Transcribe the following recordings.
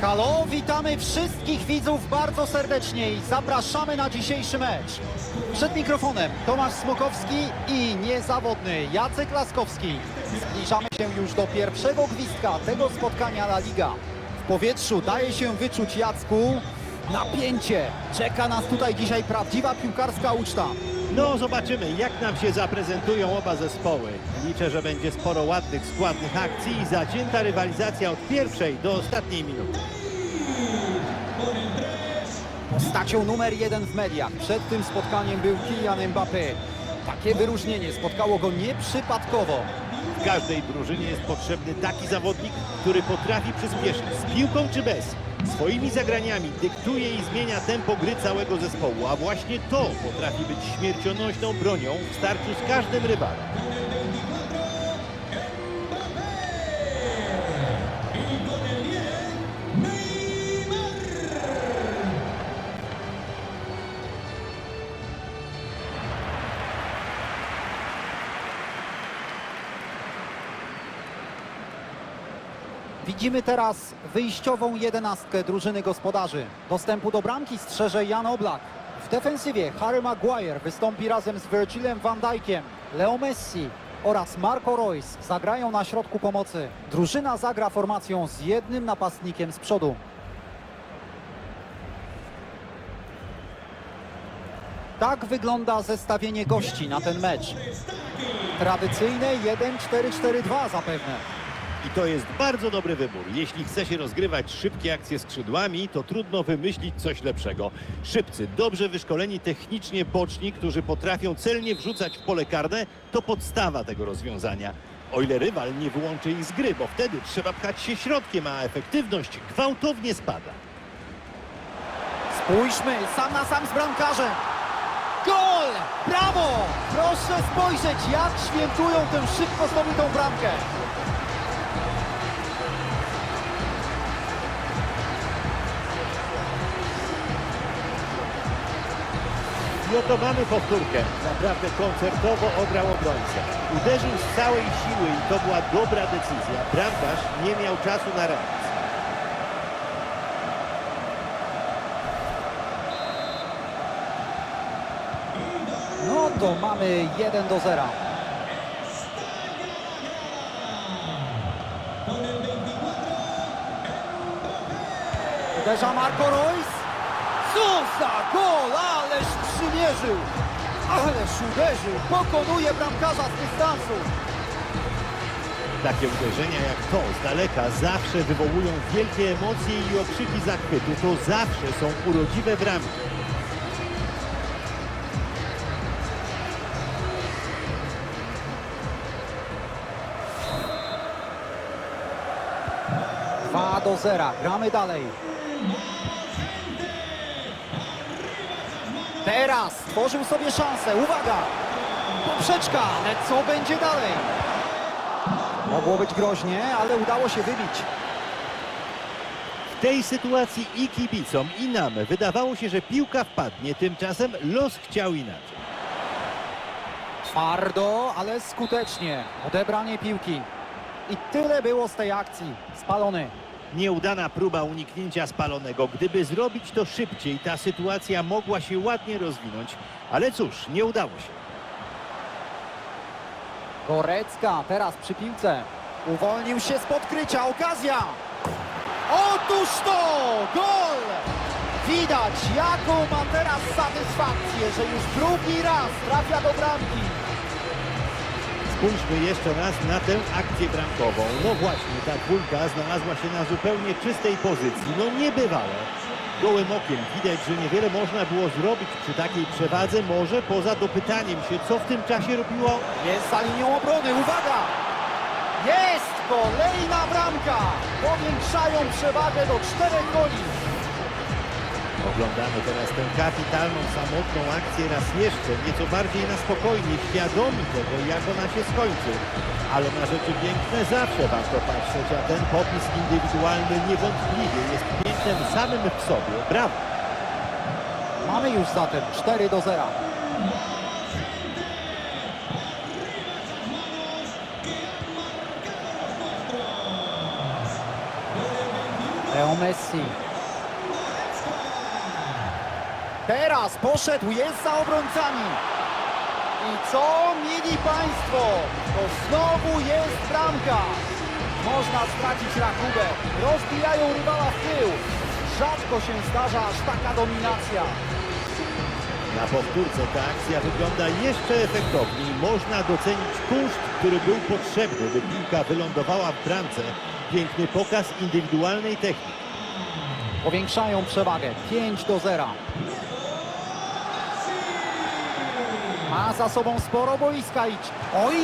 Halo, witamy wszystkich widzów bardzo serdecznie i zapraszamy na dzisiejszy mecz. Przed mikrofonem Tomasz Smokowski i niezawodny Jacek Laskowski. Zbliżamy się już do pierwszego gwizdka tego spotkania La Liga. W powietrzu daje się wyczuć Jacku napięcie. Czeka nas tutaj dzisiaj prawdziwa piłkarska uczta. No, zobaczymy, jak nam się zaprezentują oba zespoły. Liczę, że będzie sporo ładnych, składnych akcji i zacięta rywalizacja od pierwszej do ostatniej minuty. Postacią numer jeden w mediach przed tym spotkaniem był Kylian Mbappé. Takie wyróżnienie spotkało go nieprzypadkowo. W każdej drużynie jest potrzebny taki zawodnik, który potrafi przyspieszyć z piłką czy bez. Swoimi zagraniami dyktuje i zmienia tempo gry całego zespołu, a właśnie to potrafi być śmiercionośną bronią w starciu z każdym rywalem. Widzimy teraz wyjściową jedenastkę drużyny gospodarzy. Dostępu do bramki strzeże Jan Oblak. W defensywie Harry Maguire wystąpi razem z Virgilem van Dijkiem, Leo Messi oraz Marco Reus zagrają na środku pomocy. Drużyna zagra formacją z jednym napastnikiem z przodu. Tak wygląda zestawienie gości na ten mecz. Tradycyjne 1-4-4-2 zapewne. I to jest bardzo dobry wybór. Jeśli chce się rozgrywać szybkie akcje skrzydłami, to trudno wymyślić coś lepszego. Szybcy, dobrze wyszkoleni technicznie boczni, którzy potrafią celnie wrzucać w pole karne, to podstawa tego rozwiązania. O ile rywal nie wyłączy ich z gry, bo wtedy trzeba pchać się środkiem, a efektywność gwałtownie spada. Spójrzmy, sam na sam z bramkarzem. Gol! Brawo! Proszę spojrzeć, jak świętują tę szybko zdobytą bramkę. I oto mamy powtórkę. Naprawdę koncertowo obrał obrońcę. Uderzył z całej siły i to była dobra decyzja. Bramkarz nie miał czasu na reakcję. No to mamy 1 do 0. Uderza Marco Reus. Cóż za gol, ależ przymierzył. Ależ uderzył, pokonuje bramkarza z dystansu. Takie uderzenia jak to z daleka zawsze wywołują wielkie emocje i okrzyki zachwytu. To zawsze są urodziwe bramki. Do 0. Gramy dalej. Teraz stworzył sobie szansę. Uwaga! Poprzeczka, ale co będzie dalej? Mogło być groźnie, ale udało się wybić. W tej sytuacji i kibicom, i nam wydawało się, że piłka wpadnie. Tymczasem los chciał inaczej. Twardo, ale skutecznie. Odebranie piłki. I tyle było z tej akcji. Spalony. Nieudana próba uniknięcia spalonego. Gdyby zrobić to szybciej, ta sytuacja mogła się ładnie rozwinąć. Ale cóż, nie udało się. Gorecka teraz przy piłce. Uwolnił się z podkrycia. Okazja! Otóż to! Gol! Widać, jaką ma teraz satysfakcję, że już drugi raz trafia do bramki. Spójrzmy jeszcze raz na tę akcję bramkową. No właśnie, ta dwójka znalazła się na zupełnie czystej pozycji. No niebywale. Gołym okiem widać, że niewiele można było zrobić przy takiej przewadze, może poza dopytaniem się, co w tym czasie robiło Jest za linią obrony. Uwaga! Jest! Kolejna bramka! Powiększają przewagę do czterech goli. Oglądamy teraz tę kapitalną, samotną akcję raz jeszcze, nieco bardziej na spokojnie, świadomi tego, jak ona się skończy. Ale na rzeczy piękne zawsze warto patrzeć, a ten popis indywidualny niewątpliwie jest pięknem samym w sobie. Brawo! Mamy już zatem 4 do 0. Leo Leo Messi. Teraz poszedł, jest za obrońcami. I co mieli Państwo? To znowu jest bramka. Można stracić rachubę. Rozbijają rywala w tył. Rzadko się zdarza aż taka dominacja. Na powtórce ta akcja wygląda jeszcze efektowniej. Można docenić kunszt, który był potrzebny, by piłka wylądowała w bramce. Piękny pokaz indywidualnej techniki. Powiększają przewagę. 5 do 0. Ma za sobą sporo boiska i... Oj,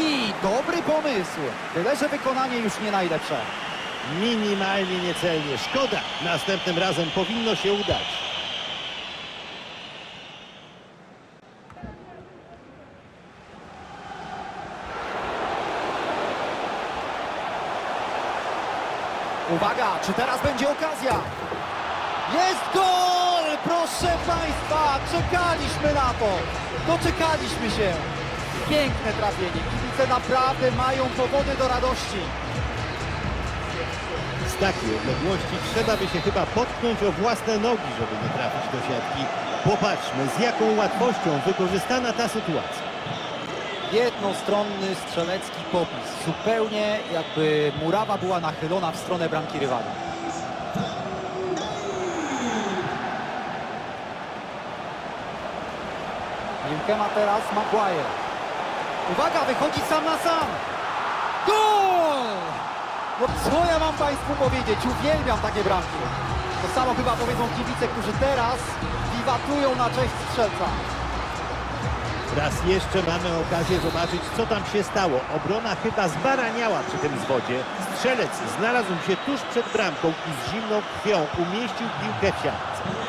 dobry pomysł. Tyle, że wykonanie już nie najlepsze. Minimalnie niecelnie. Szkoda. Następnym razem powinno się udać. Uwaga, czy teraz będzie okazja? Jest gol! Proszę Państwa, czekaliśmy na to. Doczekaliśmy się. Piękne trafienie. Kibice naprawdę mają powody do radości. Z takiej odległości trzeba by się chyba potknąć o własne nogi, żeby nie trafić do siatki. Popatrzmy, z jaką łatwością wykorzystana ta sytuacja. Jednostronny strzelecki popis. Zupełnie jakby murawa była nachylona w stronę bramki rywala. Piłkę ma teraz Maguire. Uwaga, wychodzi sam na sam. Gol! No co ja mam Państwu powiedzieć? Uwielbiam takie bramki. To samo chyba powiedzą kibice, którzy teraz wiwatują na cześć strzelca. Raz jeszcze mamy okazję zobaczyć, co tam się stało. Obrona chyba zbaraniała przy tym zwodzie. Strzelec znalazł się tuż przed bramką i z zimną krwią umieścił piłkę w siatce.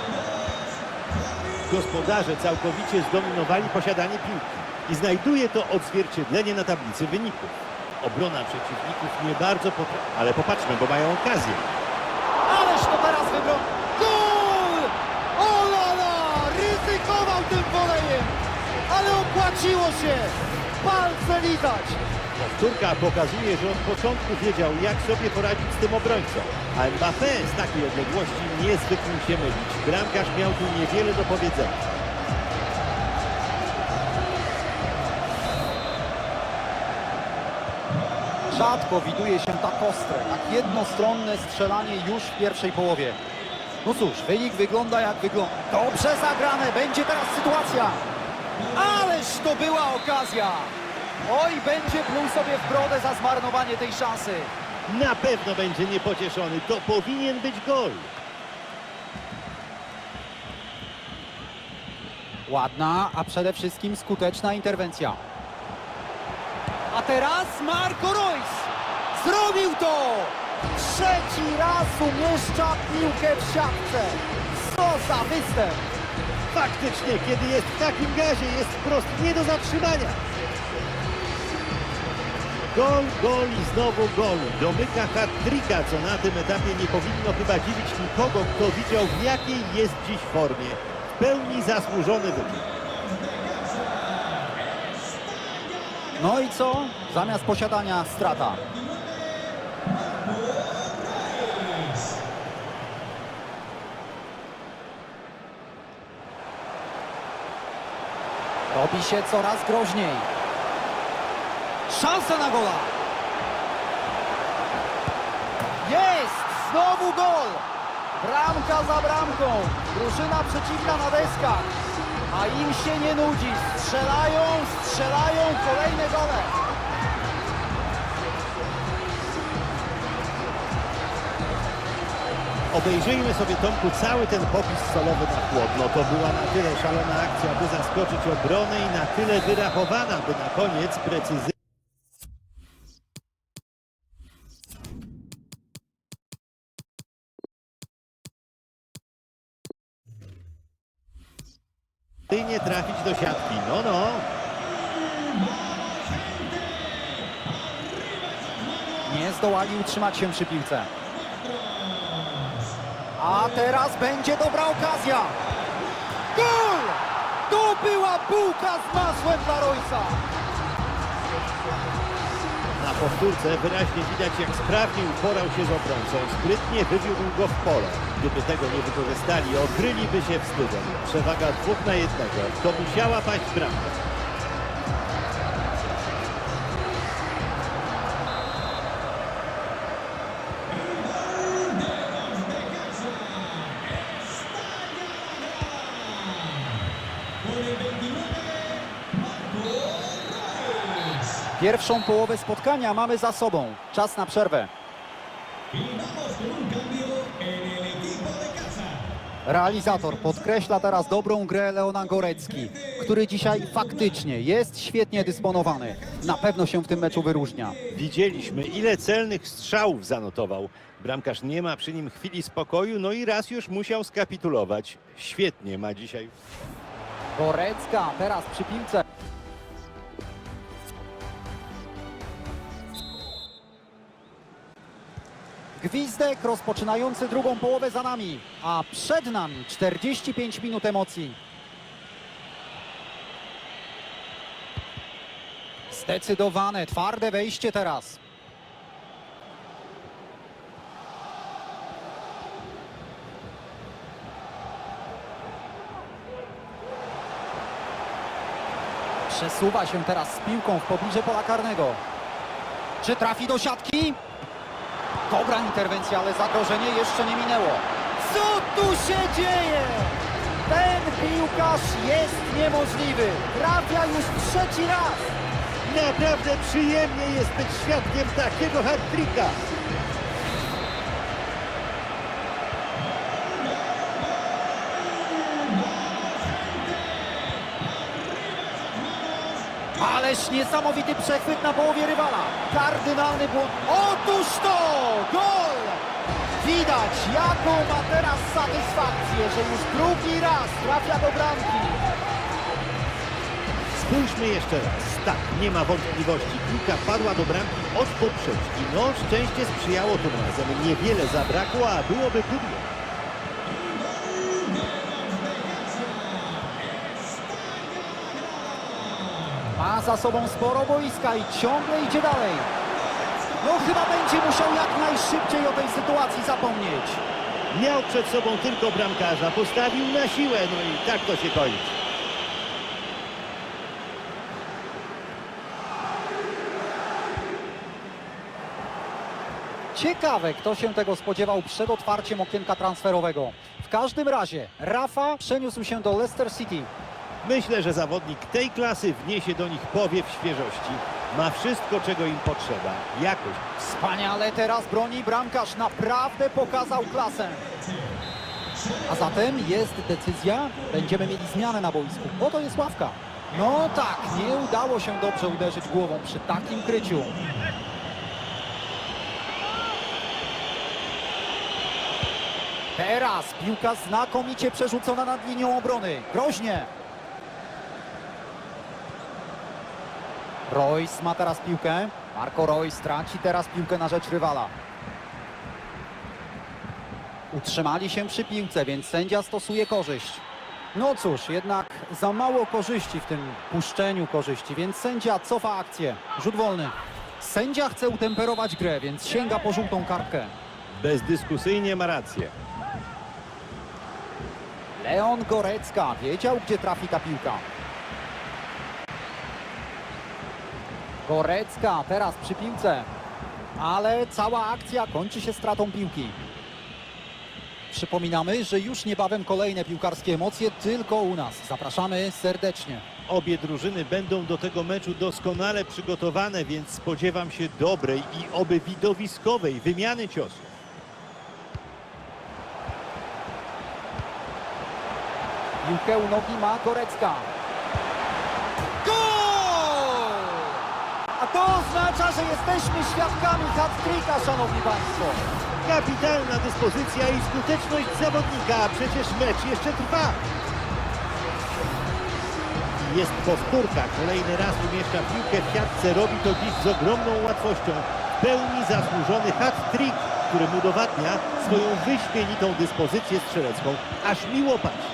Gospodarze całkowicie zdominowali posiadanie piłki i znajduje to odzwierciedlenie na tablicy wyników. Obrona przeciwników nie bardzo potrafi, ale popatrzmy, bo mają okazję. Ależ to teraz wybrał. Gol! O la la! Ryzykował tym wolejem, ale opłaciło się. Palce lizać. Powtórka pokazuje, że od początku wiedział, jak sobie poradzić z tym obrońcą. A Mbappé z takiej odległości niezwykle się mylić. Bramkarz miał tu niewiele do powiedzenia. Rzadko widuje się tak ostre, tak jednostronne strzelanie już w pierwszej połowie. No cóż, wynik wygląda jak wygląda. Dobrze zagrane, będzie teraz sytuacja. Ależ to była okazja. Oj, będzie pluł sobie w brodę za zmarnowanie tej szansy. Na pewno będzie niepocieszony. To powinien być gol. Ładna, a przede wszystkim skuteczna interwencja. A teraz Marco Reus! Zrobił to! Trzeci raz umieszcza piłkę w siatce. Co za występ! Faktycznie, kiedy jest w takim gazie, jest wprost nie do zatrzymania. Gol, gol i znowu gol. Domyka hat-tricka, co na tym etapie nie powinno chyba dziwić nikogo, kto widział w jakiej jest dziś formie. W pełni zasłużony wynik. No i co? Zamiast posiadania strata. Robi się coraz groźniej. Szansa na gola. Jest! Znowu gol! Bramka za bramką. Drużyna przeciwna na deskach. A im się nie nudzi. Strzelają, strzelają kolejne gole. Obejrzyjmy sobie, Tomku, cały ten popis solowy na chłodno. To była na tyle szalona akcja, by zaskoczyć obronę i na tyle wyrachowana, by na koniec precyzyjnie nie trafić do siatki. No, no. Nie zdołali utrzymać się przy piłce. A teraz będzie dobra okazja. Gol! To była bułka z masłem dla Roysa. Powtórce wyraźnie widać, jak sprawnie uporał się z obrońcą. Sprytnie wywiódł go w pole. Gdyby tego nie wykorzystali, okryliby się wstydem. Przewaga dwóch na jednego. To musiała paść bramka. Pierwszą połowę spotkania mamy za sobą. Czas na przerwę. Realizator podkreśla teraz dobrą grę Leona Gorecki, który dzisiaj faktycznie jest świetnie dysponowany. Na pewno się w tym meczu wyróżnia. Widzieliśmy, ile celnych strzałów zanotował. Bramkarz nie ma przy nim chwili spokoju, no i raz już musiał skapitulować. Świetnie ma dzisiaj Gorecka teraz przy piłce. Gwizdek rozpoczynający drugą połowę za nami, a przed nami 45 minut emocji. Zdecydowane, twarde wejście teraz. Przesuwa się teraz z piłką w pobliże pola karnego. Czy trafi do siatki? Dobra interwencja, ale zagrożenie jeszcze nie minęło. Co tu się dzieje? Ten piłkarz jest niemożliwy. Trafia już trzeci raz. Naprawdę przyjemnie jest być świadkiem takiego hat-tricka. Ależ niesamowity przechwyt na połowie rywala. Kardynalny błąd. Otóż to! Widać, jaką ma teraz satysfakcję, że już drugi raz trafia do bramki. Spójrzmy jeszcze raz. Tak, nie ma wątpliwości. Piłka padła do bramki od poprzeczki. No, szczęście sprzyjało tym razem. Niewiele zabrakło, a byłoby pudło. Ma za sobą sporo boiska i ciągle idzie dalej. No chyba będzie musiał jak najszybciej o tej sytuacji zapomnieć. Miał przed sobą tylko bramkarza, postawił na siłę, no i tak to się kończy. Ciekawe, kto się tego spodziewał przed otwarciem okienka transferowego. W każdym razie, Rafa przeniósł się do Leicester City. Myślę, że zawodnik tej klasy wniesie do nich powiew świeżości. Ma wszystko, czego im potrzeba. Jakość. Wspaniale teraz broni bramkarz, naprawdę pokazał klasę. A zatem jest decyzja, będziemy mieli zmianę na boisku, bo to jest ławka. No tak, nie udało się dobrze uderzyć głową przy takim kryciu. Teraz piłka znakomicie przerzucona nad linią obrony. Groźnie. Royce ma teraz piłkę. Marco Royce traci teraz piłkę na rzecz rywala. Utrzymali się przy piłce, więc sędzia stosuje korzyść. No cóż, jednak za mało korzyści w tym puszczeniu korzyści, więc sędzia cofa akcję. Rzut wolny. Sędzia chce utemperować grę, więc sięga po żółtą kartkę. Bezdyskusyjnie ma rację. Leon Gorecka wiedział, gdzie trafi ta piłka. Gorecka teraz przy piłce, ale cała akcja kończy się stratą piłki. Przypominamy, że już niebawem kolejne piłkarskie emocje tylko u nas. Zapraszamy serdecznie. Obie drużyny będą do tego meczu doskonale przygotowane, więc spodziewam się dobrej i oby widowiskowej wymiany ciosów. Piłkę u nogi ma Gorecka. To oznacza, że jesteśmy świadkami hat-tricka, szanowni państwo. Kapitalna dyspozycja i skuteczność zawodnika, a przecież mecz jeszcze trwa. Jest powtórka, kolejny raz umieszcza piłkę w siatce, robi to dziś z ogromną łatwością. Pełni zasłużony hat-trick, który mu udowadnia swoją wyśmienitą dyspozycję strzelecką. Aż miło paść.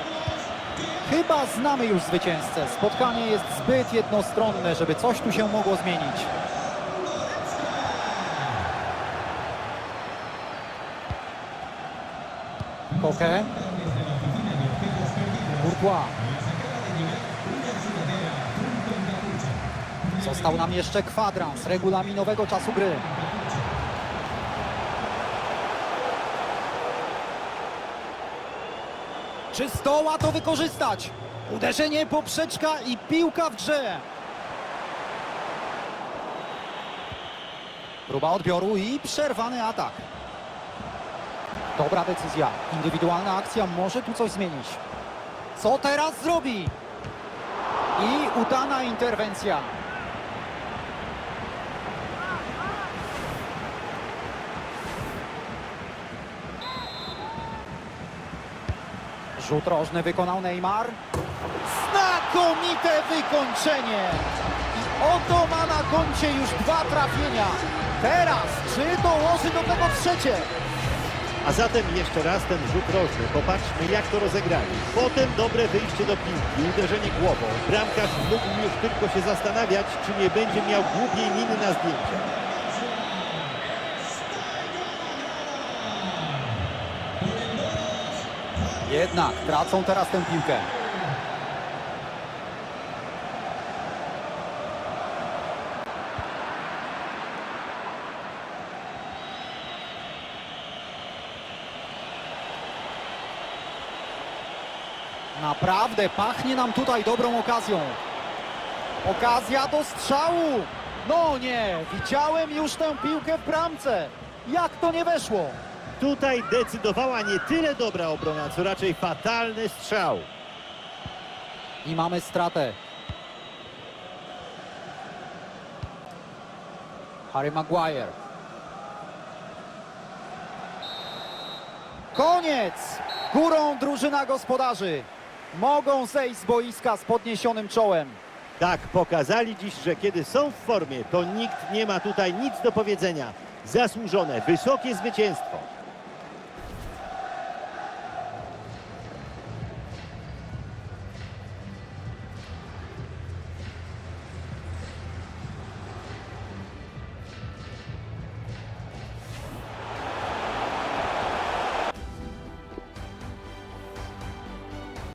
Chyba znamy już zwycięzcę. Spotkanie jest zbyt jednostronne, żeby coś tu się mogło zmienić. Koke. Courtois. Został nam jeszcze kwadrans regulaminowego czasu gry. Czy zdoła to wykorzystać? Uderzenie poprzeczka i piłka w grze. Próba odbioru i przerwany atak. Dobra decyzja. Indywidualna akcja może tu coś zmienić. Co teraz zrobi? I udana interwencja. Rzut rożny wykonał Neymar. Znakomite wykończenie! I oto ma na koncie już dwa trafienia. Teraz, czy dołoży do tego trzecie? A zatem jeszcze raz ten rzut rożny. Popatrzmy jak to rozegrali. Potem dobre wyjście do piłki, uderzenie głową. Bramkarz mógł już tylko się zastanawiać, czy nie będzie miał głupiej miny na zdjęciu. Jednak tracą teraz tę piłkę. Naprawdę pachnie nam tutaj dobrą okazją. Okazja do strzału. No nie, widziałem już tę piłkę w bramce. Jak to nie weszło? Tutaj decydowała nie tyle dobra obrona, co raczej fatalny strzał. I mamy stratę. Harry Maguire. Koniec! Górą drużyna gospodarzy. Mogą zejść z boiska z podniesionym czołem. Tak, pokazali dziś, że kiedy są w formie, to nikt nie ma tutaj nic do powiedzenia. Zasłużone, wysokie zwycięstwo.